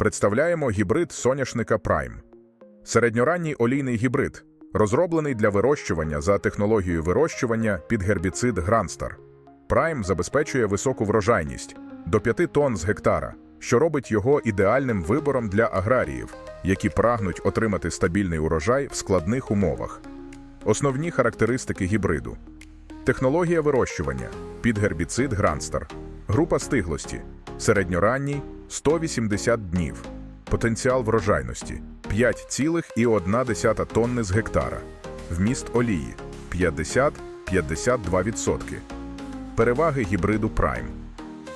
Представляємо гібрид соняшника Prime. Середньоранній олійний гібрид, розроблений для вирощування за технологією вирощування під гербіцид Гранстар. Prime забезпечує високу врожайність до 5 тонн з гектара, що робить його ідеальним вибором для аграріїв, які прагнуть отримати стабільний урожай в складних умовах. Основні характеристики гібриду: технологія вирощування під гербіцид Гранстар, група стиглості, середньоранній 180 днів, потенціал врожайності 5,1 тонни з гектара, вміст олії 50-52%. Переваги гібриду Prime.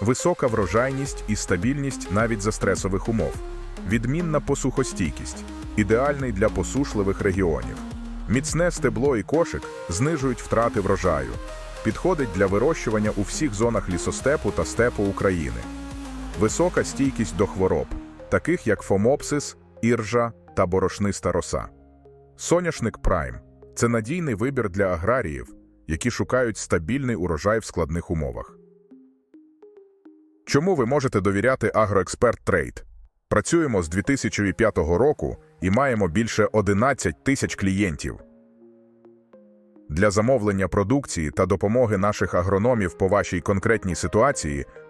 Висока врожайність і стабільність навіть за стресових умов. Відмінна посухостійкість, ідеальний для посушливих регіонів. Міцне стебло і кошик знижують втрати врожаю. Підходить для вирощування у всіх зонах лісостепу та степу України. Висока стійкість до хвороб, таких як фомопсис, іржа та борошниста роса. Соняшник Прайм це надійний вибір для аграріїв, які шукають стабільний урожай в складних умовах. Чому ви можете довіряти Агроексперт Трейд? Працюємо з 2005 року і маємо більше 11 тисяч клієнтів. Для замовлення продукції та допомоги наших агрономів по вашій конкретній ситуації